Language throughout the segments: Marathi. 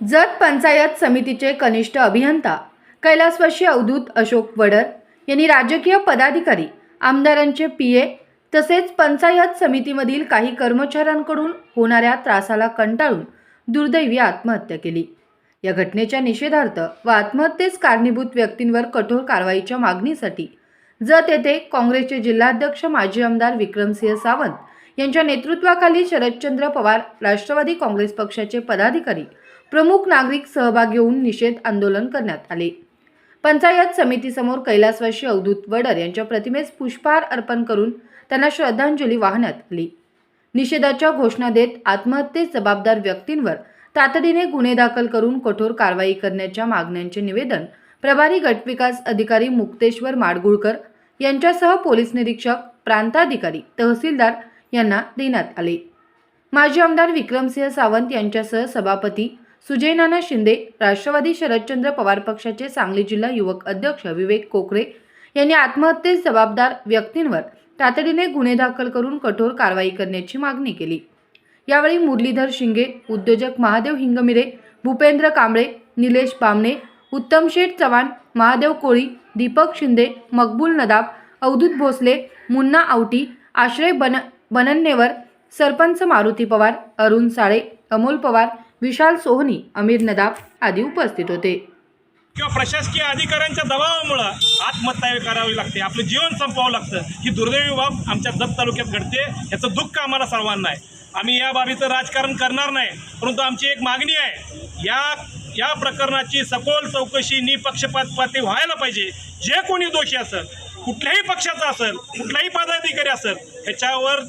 जत पंचायत समितीचे कनिष्ठ अभियंता कैलासवासी अवधूत अशोक वडर यांनी राजकीय पदाधिकारी आमदारांचे पी ए तसेच पंचायत समितीमधील काही कर्मचाऱ्यांकडून होणाऱ्या त्रासाला कंटाळून दुर्दैवी आत्महत्या केली. या घटनेच्या निषेधार्थ व आत्महत्येस कारणीभूत व्यक्तींवर कठोर कारवाईच्या मागणीसाठी जत येथे काँग्रेसचे जिल्हाध्यक्ष माजी आमदार विक्रमसिंह सावंत यांच्या नेतृत्वाखाली शरदचंद्र पवार राष्ट्रवादी काँग्रेस पक्षाचे पदाधिकारी प्रमुख नागरिक सहभागी होऊन निषेध आंदोलन करण्यात आले. पंचायत समितीसमोर कैलासवासी अवधूत वडर यांच्या प्रतिमेस पुष्पहार अर्पण करून त्यांना श्रद्धांजली वाहण्यात आली. निषेधाच्या घोषणा देत आत्महत्येस जबाबदार व्यक्तींवर तातडीने गुन्हे दाखल करून कठोर कारवाई करण्याच्या मागण्यांचे निवेदन प्रभारी गटविकास अधिकारी मुक्तेश्वर माडगुळकर यांच्यासह पोलीस निरीक्षक प्रांताधिकारी तहसीलदार यांना देण्यात आले. माजी आमदार विक्रमसिंह सावंत यांच्यासह सभापती सुजय नाना शिंदे राष्ट्रवादी शरदचंद्र पवार पक्षाचे सांगली जिल्हा युवक अध्यक्ष विवेक कोकरे यांनी आत्महत्येस जबाबदार व्यक्तींवर तातडीने गुन्हे दाखल करून कठोर कारवाई करण्याची मागणी केली. यावेळी मुरलीधर शिंगे उद्योजक महादेव हिंगमिरे भूपेंद्र कांबळे निलेश बामणे उत्तम शेठ चव्हाण महादेव कोळी दीपक शिंदे मकबूल नदाब अवधूत भोसले मुन्ना आवटी आश्रय बन बनन्नेवर सरपंच मारुती पवार अरुण साळे अमोल पवार विशाल सोहनी अमीर नदाब आदी उपस्थित होते. किंवा प्रशासकीय अधिकाऱ्यांच्या दबावामुळं आत्महत्या करावी लागते. आपलं जीवन संपवावं लागतं. ही दुर्दैवी बाब आमच्या दत्त तालुक्यात घडते. याचं दुःख आम्हाला सर्वांना आहे. आम्ही या बाबीचं राजकारण करणार नाही परंतु आमची एक मागणी आहे. या या प्रकरणाची सखोल चौकशी निपक्षपाती व्हायला पाहिजे. जे कोणी दोषी असेल कुठल्याही पक्षाचा असेल कुठलाही पदाधिकारी असेल ह्याच्यावर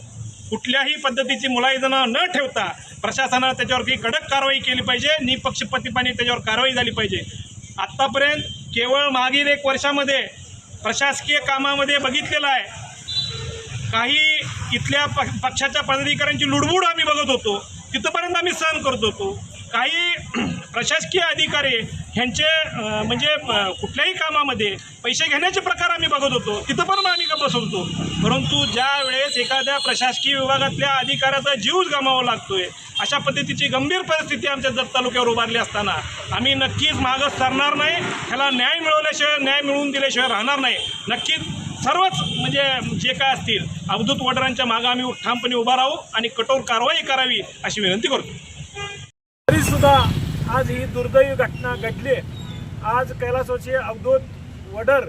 कुठल्याही पद्धतीची मुलायजना न ठेवता प्रशासनानं त्याच्यावरती कडक कारवाई केली पाहिजे निपक्षपातीपणे त्याच्यावर कारवाई झाली पाहिजे. आत्तापर्यंत केवळ मागील एक वर्षामध्ये प्रशासकीय कामामध्ये बघितलेलं आहे. काही इथल्या प पक्षाच्या पदाधिकाऱ्यांची लुडबुड आम्ही बघत होतो. तिथंपर्यंत आम्ही सहन करत होतो. काही प्रशासकीय अधिकारी ह्यांचे म्हणजे कुठल्याही कामामध्ये पैसे घेण्याचे प्रकार आम्ही बघत होतो. तिथंपर्यंत आम्ही का बसत होतो परंतु ज्या वेळेस एखाद्या प्रशासकीय विभागातल्या अधिकाऱ्याचा जीवच गमावा लागतोय अशा पद्धतीची गंभीर परिस्थिती आमच्या जत तालुक्यावर उभारली असताना आम्ही नक्कीच मागं सरणार नाही ह्याला न्याय मिळवल्याशिवाय न्याय मिळवून दिल्याशिवाय राहणार नाही. नक्कीच सर्वच म्हणजे जे काय असतील अवधूत वडरांच्या मागं आम्ही ठामपणे उभा राहू आणि कठोर कारवाई करावी अशी विनंती करतो. तरीसुद्धा आज ही दुर्दैवी घटना घडली आज कैलासवासी अवधूत वडर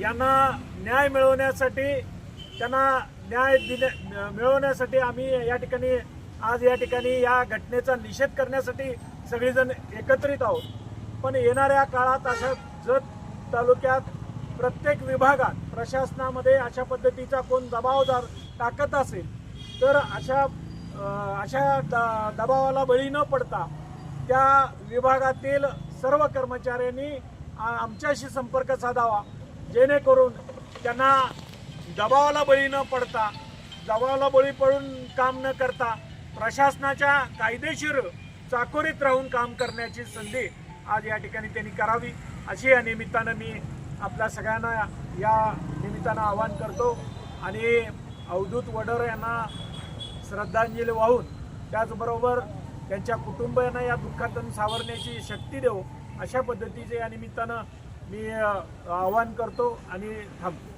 यांना न्याय मिळवण्यासाठी त्यांना न्याय दिल्या मिळवण्यासाठी आम्ही या ठिकाणी आज या ठिकाणी या घटनेचा निषेध करण्यासाठी सगळेजण एकत्रित आहोत. पण येणाऱ्या काळात अशा जत तालुक्यात प्रत्येक विभागात प्रशासनामध्ये अशा पद्धतीचा कोण दबावदार टाकत असेल तर अशा अशा द दबावाला बळी न पडता त्या विभागातील सर्व कर्मचाऱ्यांनी आमच्याशी संपर्क साधावा जेणेकरून त्यांना दबावाला बळी न पडता दबावाला बळी पडून काम न करता प्रशासनाच्या कायदेशीर चाकोरीत राहून काम करण्याची संधी आज या ठिकाणी त्यांनी करावी. अशी या निमित्तानं मी आपल्या सगळ्यांना या निमित्तानं आवाहन करतो. आणि अवधूत वडर यांना श्रद्धांजली वाहून त्याचबरोबर त्यांच्या कुटुंबियांना या दुःखातून सावरण्याची शक्ती देऊ अशा पद्धतीचे या निमित्तानं मी आवाहन करतो आणि थांबतो.